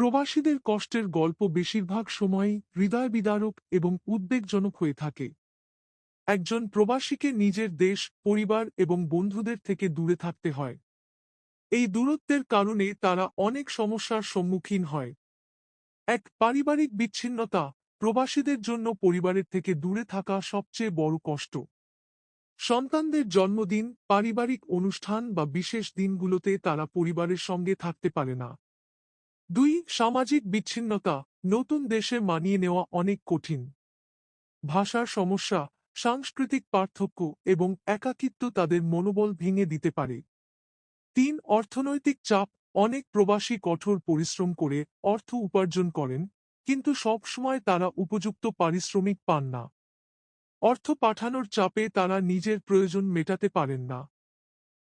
প্রবাসীদের কষ্টের গল্প বেশিরভাগ সময়ই হৃদয় বিদারক এবং উদ্বেগজনক হয়ে থাকে। একজন প্রবাসীকে নিজের দেশ, পরিবার এবং বন্ধুদের থেকে দূরে থাকতে হয়। এই দূরত্বের কারণে তারা অনেক সমস্যার সম্মুখীন হয়। এক পারিবারিক বিচ্ছিন্নতা প্রবাসীদের জন্য পরিবারের থেকে দূরে থাকা সবচেয়ে বড় কষ্ট। সন্তানদের জন্মদিন, পারিবারিক অনুষ্ঠান বা বিশেষ দিনগুলোতে তারা পরিবারের সঙ্গে থাকতে পারে না। দুই, সামাজিক বিচ্ছিন্নতা, নতুন দেশে মানিয়ে নেওয়া অনেক কঠিন। ভাষার সমস্যা, সাংস্কৃতিক পার্থক্য এবং একাকিত্ব তাদের মনোবল ভেঙে দিতে পারে। তিন, অর্থনৈতিক চাপ, অনেক প্রবাসী কঠোর পরিশ্রম করে অর্থ উপার্জন করেন, কিন্তু সবসময় তারা উপযুক্ত পারিশ্রমিক পান না। অর্থ পাঠানোর চাপে তারা নিজের প্রয়োজন মেটাতে পারেন না।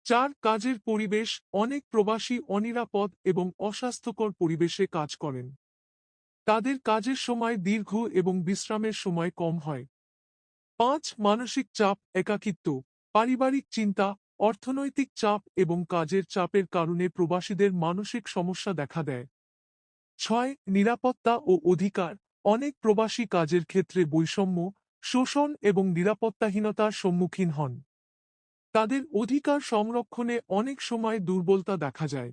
চার কাজের পরিবেশ, অনেক প্রবাসী অনিরাপদ এবং অস্বাস্থ্যকর পরিবেশে কাজ করেন। তাদের কাজের সময় দীর্ঘ এবং বিশ্রামের সময় কম হয়। পাঁচ, মানসিক চাপ, একাকিত্ব, পারিবারিক চিন্তা, অর্থনৈতিক চাপ এবং কাজের চাপের কারণে প্রবাসীদের মানসিক সমস্যা দেখা দেয়। ছয়, নিরাপত্তা ও অধিকার, অনেক প্রবাসী কাজের ক্ষেত্রে বৈষম্য, শোষণ এবং নিরাপত্তাহীনতার সম্মুখীন হন। তাদের অধিকার সংরক্ষণে অনেক সময় দুর্বলতা দেখা যায়।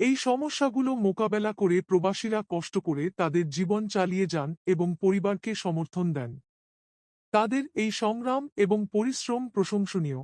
এই সমস্যাগুলো মোকাবেলা করে প্রবাসীরা কষ্ট করে তাদের জীবন চালিয়ে যান এবং পরিবারকে সমর্থন দেন। তাদের এই সংগ্রাম এবং পরিশ্রম প্রশংসনীয়।